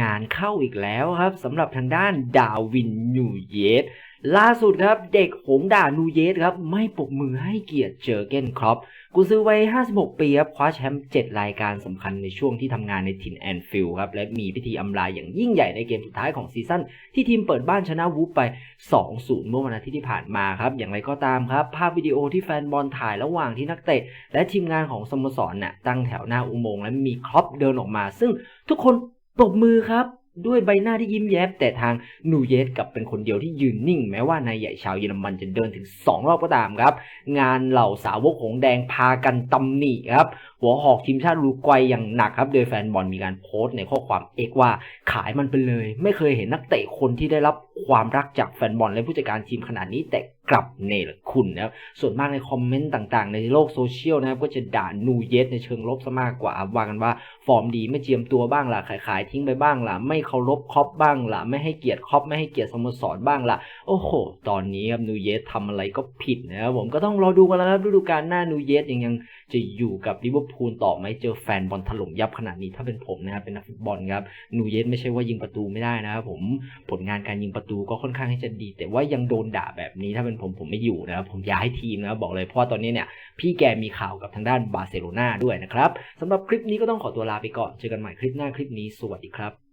งานเข้าอีกแล้วครับสำหรับทางด้านดาวินนูเยสล่าสุดครับเด็กหงด่านูเยสครับไม่ปรบมือให้เกียรติเจอเกนครอปกูซื้อไว้ 56 ปีครับคว้าแชมป์ 7 รายการสำคัญในช่วงที่ทำงานในถิ่นแอนฟิลด์ครับและมีพิธีอำลาอย่างยิ่งใหญ่ในเกมสุดท้ายของซีซั่นที่ทีมเปิดบ้านชนะวูฟไป 2-0 เมื่อวันอาทิตย์ที่ผ่านมาครับ อย่างไรก็ตามครับ ภาพวิดีโอที่แฟนบอลถ่ายระหว่างที่นักเตะ และทีมงานของสโมสรน่ะตั้งแถวหน้าอุโมงค์และมีครอปเดินออกมา ซึ่งทุกคน ปรบมือครับด้วยใบหน้าที่ยิ้มแย้มแต่ทางนูเยสกับเป็นคนเดียวที่ยืนนิ่ง แม้ว่านายใหญ่ชาวเยอรมันจะเดินถึง 2 รอบก็ตามครับ งานเหล่าสาวกหงแดงพากันตำหนิครับหัวหอกทีมชาติรูกวัยอย่างหนักครับ โดยแฟนบอลมีการโพสต์ในข้อความเอกว่าขายมันไปเลย ไม่เคยเห็นนักเตะคนที่ได้รับความรักจากแฟนบอลและผู้จัดการทีมขนาดนี้แต่ กลับเนรคุณนะครับส่วนมากในคอมเมนต์ต่างๆ ในโลกโซเชียลนะครับก็จะด่านูเยสในเชิงลบซะมากกว่าว่ากันว่าฟอร์มดีไม่เจียมตัวบ้างล่ะขายๆทิ้งไปบ้างล่ะไม่เคารพครอปบ้างล่ะไม่ให้เกียรติครอปไม่ให้เกียรติสโมสรบ้างล่ะโอ้โห ตอนนี้ครับนูเยสทำอะไรก็ผิดนะครับผมก็ต้องรอดูกันแล้วครับฤดูกาลหน้านูเยสยังยังจะอยู่กับลิเวอร์พูลต่อไหมเจอแฟนบอลถล่มยับขนาดนี้ถ้าเป็นผมนะครับเป็นนักฟุตบอลครับนูเยสไม่ใช่ว่ายิงประตูไม่ได้นะครับผมผลงานการยิงประตูก็ค่อนข้างที่จะดี แต่ว่ายังโดนด่าแบบนี้ถ้าเป็นผมผมไม่อยู่นะครับผมย้ายทีมนะบบอกเลยเพราะว่าตอนนี้เนี่ยพี่แกมีข่าวกับทางด้านบาร์เซโลนาด้วยนะครับสำหรับคลิปนี้ก็ต้องขอตัวลาไปก่อนเจอกันใหม่คลิปหน้าคลิปนี้สวัสดีครับ